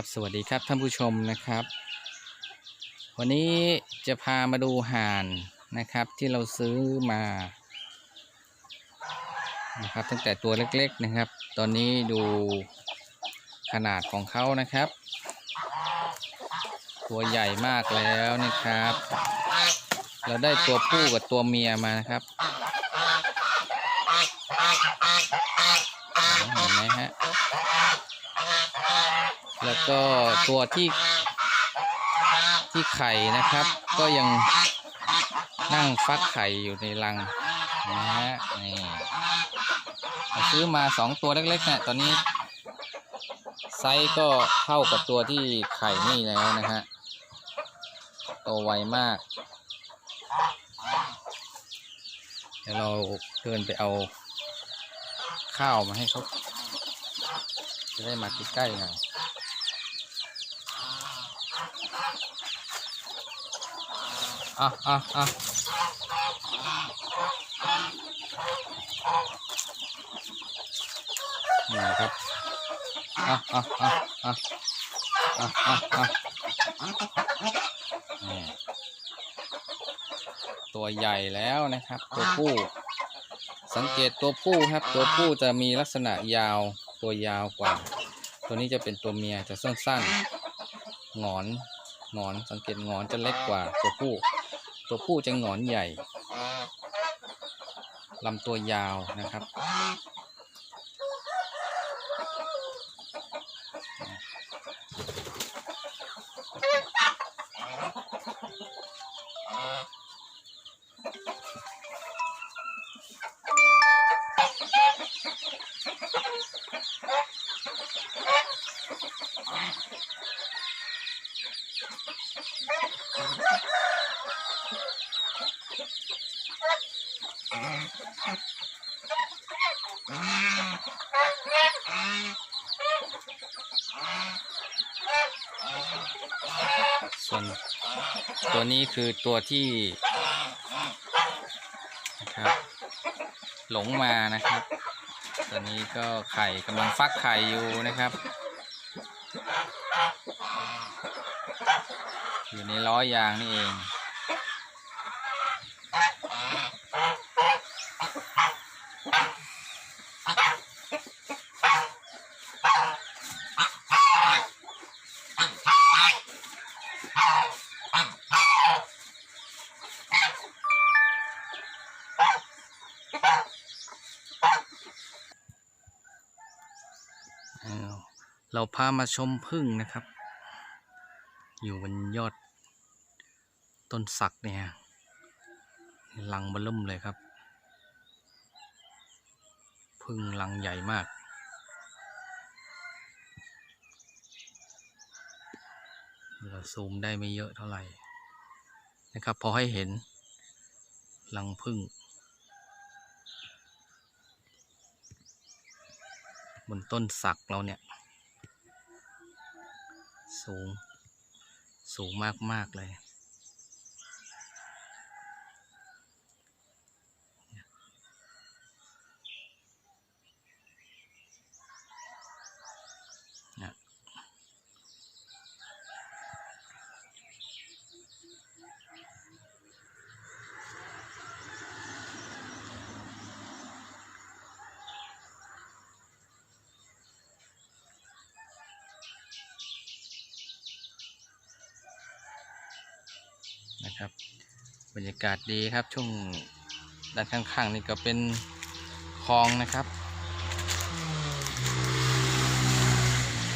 ครับ สวัสดีครับท่านผู้ชมนะครับ วันนี้จะพามาดูห่านนะครับที่เราซื้อมานะครับตั้งแต่ตัวเล็กๆนะครับ ตอนนี้ดูขนาดของเขานะครับ ตัวใหญ่มากแล้วนะครับ เราได้ตัวผู้กับตัวเมียมานะครับเห็นไหมฮะ แล้ว ก็ตัวที่ที่ไข่นะครับ ก็ยังนั่งฟักไข่อยู่ในรังนะฮะนี่ซื้อมาสองตัวเล็กๆเนะตอนนี้ ไซส์ก็เท่ากับตัวที่ไข่นี่แล้วนะฮะโตไวมากเดี๋ยวเราเดินไปเอาข้าวมาให้เขาจะได้มาใกล้ๆหน่อย อะอะอะนี่ครับอะอะอะอะอะอะอะนี่ตัวใหญ่แล้วนะครับ ตัวผู้ สังเกตตัวผู้ครับ ตัวผู้จะมีลักษณะยาว ตัวยาวกว่า ตัวนี้จะเป็นตัวเมียจะสั้นๆหงอนหงอนสังเกตหงอนจะเล็กกว่าตัวผู้ ตัวผู้จะหงอนใหญ่ลำตัวยาวนะครับ ส่วนตัวนี้คือตัวที่นะครับหลงมานะครับ ตัวนี้ก็ไข่กำลังฟักไข่อยู่นะครับ อยู่ในล้อยางนี่เอง เราพามาชมพึ่งนะครับ อยู่บนยอดต้นสักเนี่ยลังบลุ่มเลยครับ พึ่งลังใหญ่มาก เราซูมได้ไม่เยอะเท่าไหร่นะครับ พอให้เห็นลังพึ่งบนต้นสักเราเนี่ย สูง สูงมากๆเลยเนี่ย ครับ บรรยากาศดีครับช่วงด้านข้างๆนี่ก็เป็นคลองนะครับ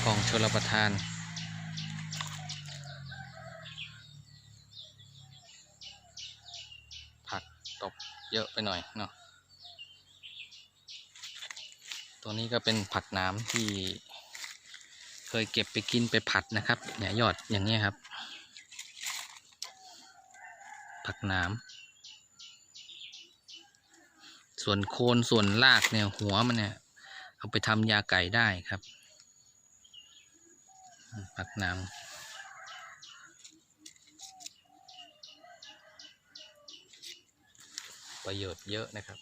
คลองชลประทานผักตบเยอะไปหน่อยเนาะตัวนี้ก็เป็นผักน้ำที่เคยเก็บไปกินไปผัดนะครับเนี่ยยอดอย่างนี้ครับ ผักหนาม ส่วนโคนส่วนรากเนี่ยหัวมันเนี่ยเอาไปทำยาไก่ได้ครับ ผักหนามประโยชน์เยอะนะครับ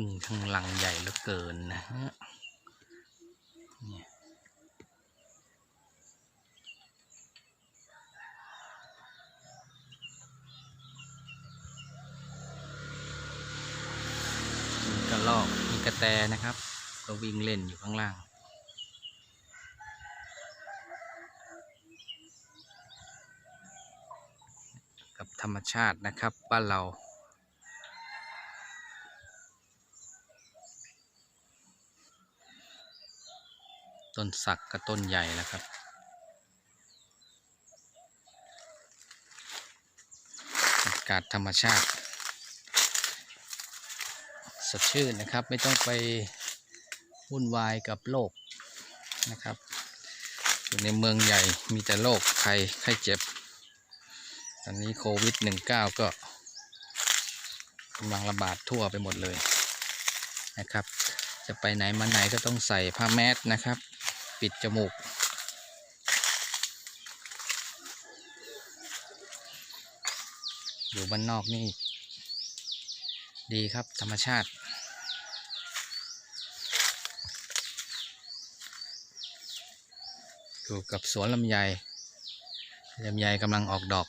พึ่งทั้งลังใหญ่เหลือเกินนะฮะมีกระรอกมีกระแตนะครับ ก็วิ่งเล่นอยู่ข้างล่างกับธรรมชาตินะครับบ้านเรา ต้นสักกับต้นใหญ่นะครับ อากาศธรรมชาติ สดชื่นนะครับไม่ต้องไปวุ่นวายกับโลกนะครับ อยู่ในเมืองใหญ่มีแต่โรคไข้ไข้เจ็บ ตอนนี้โควิด -19 ก็กำลังระบาดทั่วไปหมดเลยนะครับ จะไปไหนมาไหนก็ต้องใส่ผ้าแมสนะครับ ปิดจมูก อยู่บ้านนอกนี่ ดีครับธรรมชาติ อยู่กับสวนลำไยลำไยกำลังออกดอก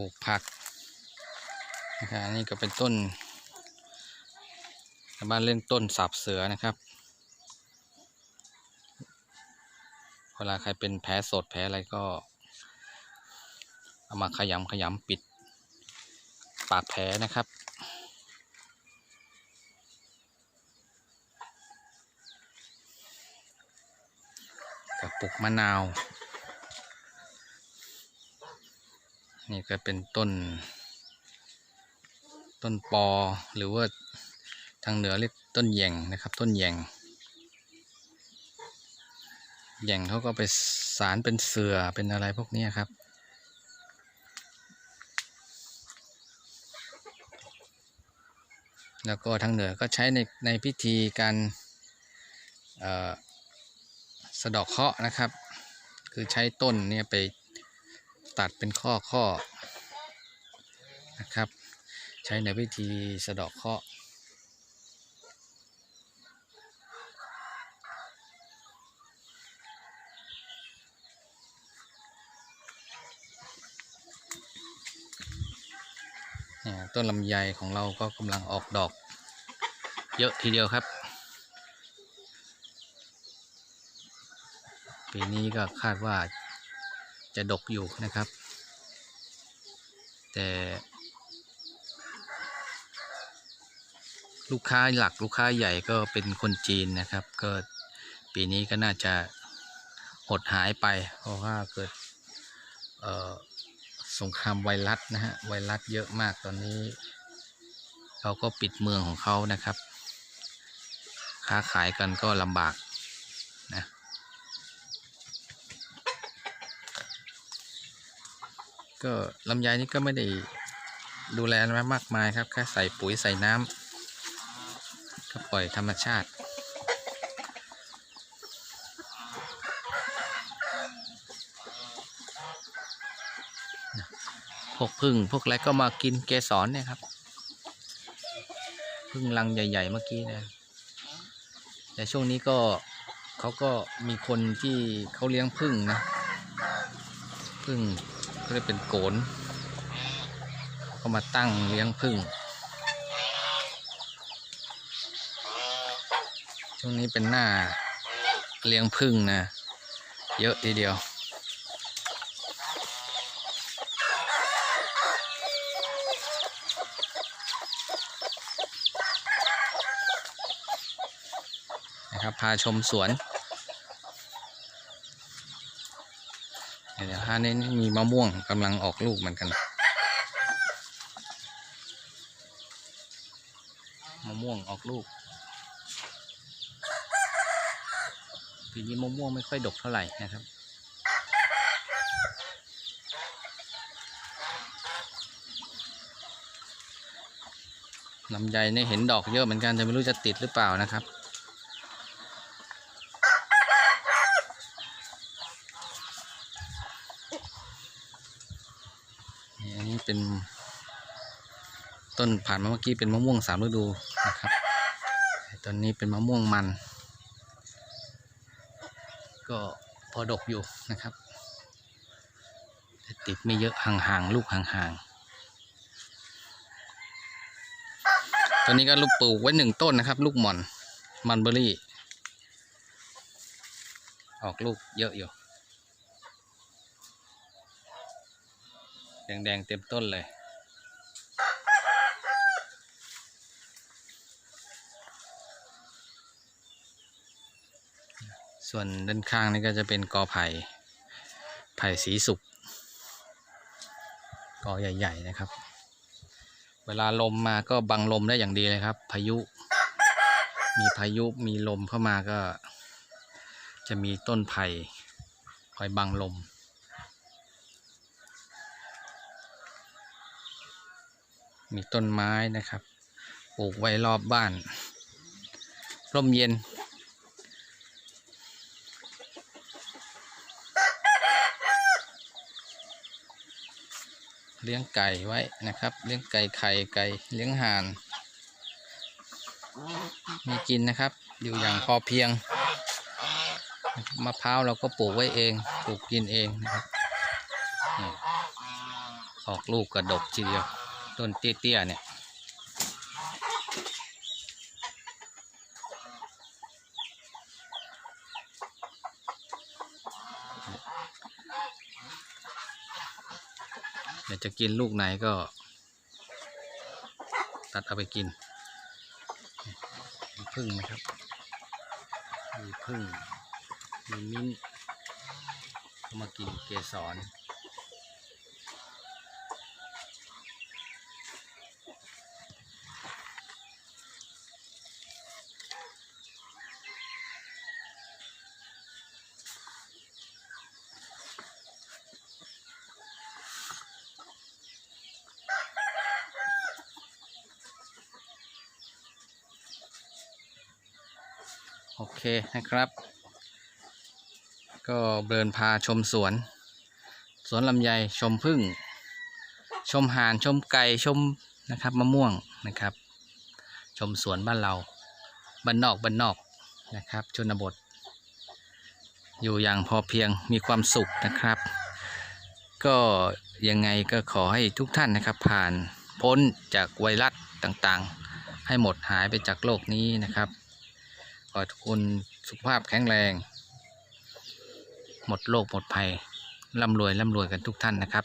ปลูกผักนะครับอันนี่ก็เป็นต้นชาวบ้านเล่นต้นสับเสือนะครับ เวลาใครเป็นแผลสดแผลอะไรก็ เอามาขยำขยำปิด ปากแผลนะครับกับปลูกมะนาว นี่ก็เป็นต้น ต้นปอหรือว่าทางเหนือเรียกต้นแยงนะครับ ต้นแยงแยงเขาก็ไปสารเป็นเสือเป็นอะไรพวกนี้ครับ แล้วก็ทางเหนือก็ใช้ในในพิธีการสะดอกเคราะห์นะครับ คือใช้ต้นเนี่ยไป ตัดเป็นข้อข้อนะครับ ใช้ในพิธีสะดอกเคราะห์เนี่ยต้นลำไยของเราก็กำลังออกดอก เยอะทีเดียวครับ ปีนี้ก็คาดว่า จะดกอยู่นะครับ แต่ ลูกค้าหลักลูกค้าใหญ่ก็เป็นคนจีนนะครับ ก็ปีนี้ก็น่าจะหดหายไป เพราะว่าเกิดสงครามไวรัสนะฮะไวรัสเยอะมากตอนนี้เขาก็ปิดเมืองของเขานะครับ ค้าขายกันก็ลำบากนะ ก็ลำไยนี่ก็ไม่ได้ดูแลอะไรมากมายครับแค่ใส่ปุ๋ยใส่น้ำก็ปล่อยธรรมชาติพวกพึ่งพวกอะไรก็มากินเกสรเนี่ยครับพึ่งรังใหญ่ ๆ เมื่อกี้นะ แต่ช่วงนี้ก็เขาก็มีคนที่เขาเลี้ยงพึ่งนะพึ่ง ก็เลยเป็นโกนเขาก็มาตั้งเลี้ยงพึ่ง ช่วงนี้เป็นหน้าเลี้ยงพึ่งนะ เยอะทีเดียวนะครับพาชมสวน เดี๋ยนี่มีมะม่วงกำลังออกลูกเหมือนกัน มะม่วงออกลูกปีนี้มะม่วงไม่ค่อยดกเท่าไหร่นะครับลำไยเนี่ยเห็นดอกเยอะเหมือนกันแต่ไม่รู้จะติดหรือเปล่านะครับ เป็นต้นผ่านมาเมื่อกี้เป็นมะม่วงสามฤดูนะครับแต่ตอนนี้เป็นมะม่วงมัน ก็พอดกอยู่นะครับแต่ติดไม่เยอะห่างๆลูกห่างๆตอนนี้ก็ลูกปลูกไว้หนึ่งต้นนะครับ ลูกหม่อนมันเบอรี่ ออกลูกเยอะอยู่ แดงๆเต็มต้นเลย ส่วนด้านข้างนี่ก็จะเป็นกอไผ่ ไผ่สีสุก กอใหญ่ ๆ นะครับ เวลาลมมาก็บังลมได้อย่างดีเลยครับ พายุ มีพายุมีลมเข้ามาก็ จะมีต้นไผ่คอยบังลม มีต้นไม้นะครับปลูกไว้รอบบ้าน ร่มเย็น เลี้ยงไก่ไว้นะครับ เลี้ยงไก่ไข่ไก่เลี้ยงห่าน มีกินนะครับ อยู่อย่างพอเพียง มะพร้าวเราก็ปลูกไว้เอง ปลูกกินเองนะครับออกลูกกระดกทีเดียว ต้นเตี้ยๆเนี่ยอยากจะกินลูกไหนก็ ตัดเอาไปกินมีพึ่งนะครับ มีพึ่งมีมิ้นมากินเกสร โอเคนะครับ ก็เดินพาชมสวน สวนลำไยชมพึ่ง ชมห่านชมไก่ชมนะครับมะม่วงนะครับ ชมสวนบ้านเราบ้านนอกบ้านนอกนะครับ ชนบท อยู่อย่างพอเพียงมีความสุขนะครับ ก็ยังไงก็ขอให้ทุกท่านนะครับ ผ่านพ้นจากไวรัสต่างๆ ให้หมดหายไปจากโลกนี้นะครับ อให้ทุกคนสุขภาพแข็งแรง หมดโรคหมดภัยร่ำรวยร่ำรวยกันทุกท่านนะครับ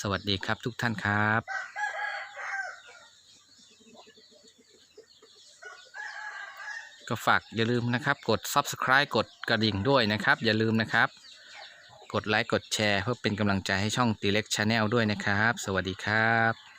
สวัสดีครับทุกท่านครับก็ฝากอย่าลืมนะครับ กด subscribe กดกระดิ่งด้วยนะครับ อย่าลืมนะครับ กดไลค์กดแชร์เพื่อเป็นกำลังใจให้ช่องตีเล็กชาแนลด้วยนะครับ สวัสดีครับ